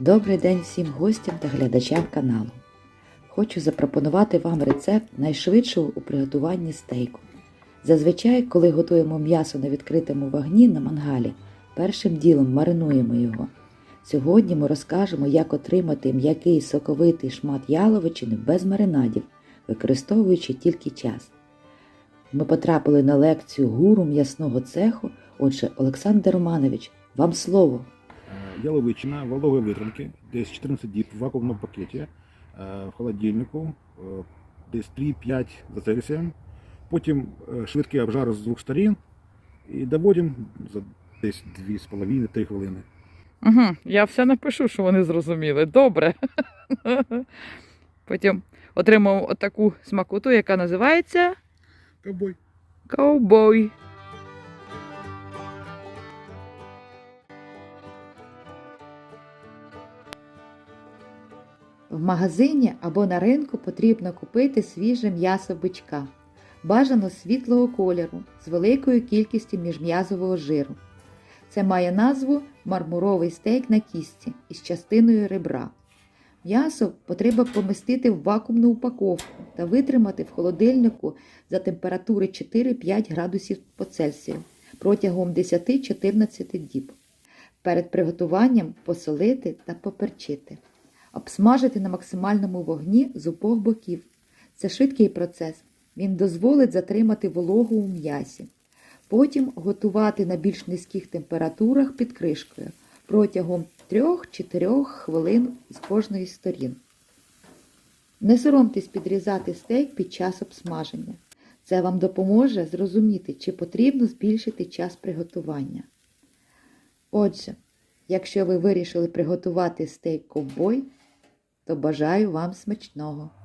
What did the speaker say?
Добрий день всім гостям та глядачам каналу. Хочу запропонувати вам рецепт найшвидшого у приготуванні стейку. Зазвичай, коли готуємо м'ясо на відкритому вогні на мангалі, першим ділом маринуємо його. Сьогодні ми розкажемо, як отримати м'який соковитий шмат яловичини без маринадів, використовуючи тільки час. Ми потрапили на лекцію гуру м'ясного цеху. Отже, Олександр Романович, вам слово. Е, Яловичина вологої витримки, десь 14 діб в вакуумному пакеті, е, в холодильнику, е, десь 3-5 за Цельсієм. Потім швидкий обжар з двох сторін і доводимо за десь 2,5-3 хвилини. Угу, я все напишу, що вони зрозуміли. Добре. Потім отримав отаку смакоту, яка називається Ковбой. ковбой. В магазині або на ринку потрібно купити свіже м'ясо бичка, бажано світлого кольору з великою кількістю міжм'язового жиру. Це має назву мармуровий стейк на кісті із частиною ребра. М'ясо потрібно помістити в вакуумну упаковку та витримати в холодильнику за температури 4-5 градусів по Цельсію протягом 10-14 діб. Перед приготуванням посолити та поперчити. Обсмажити на максимальному вогні з обох боків. Це швидкий процес. Він дозволить затримати вологу у м'ясі. Потім готувати на більш низьких температурах під кришкою протягом 3-4 хвилин з кожної сторін. Не соромтесь підрізати стейк під час обсмаження. Це вам допоможе зрозуміти, чи потрібно збільшити час приготування. Отже, якщо ви вирішили приготувати стейк ковбой, то бажаю вам смачного!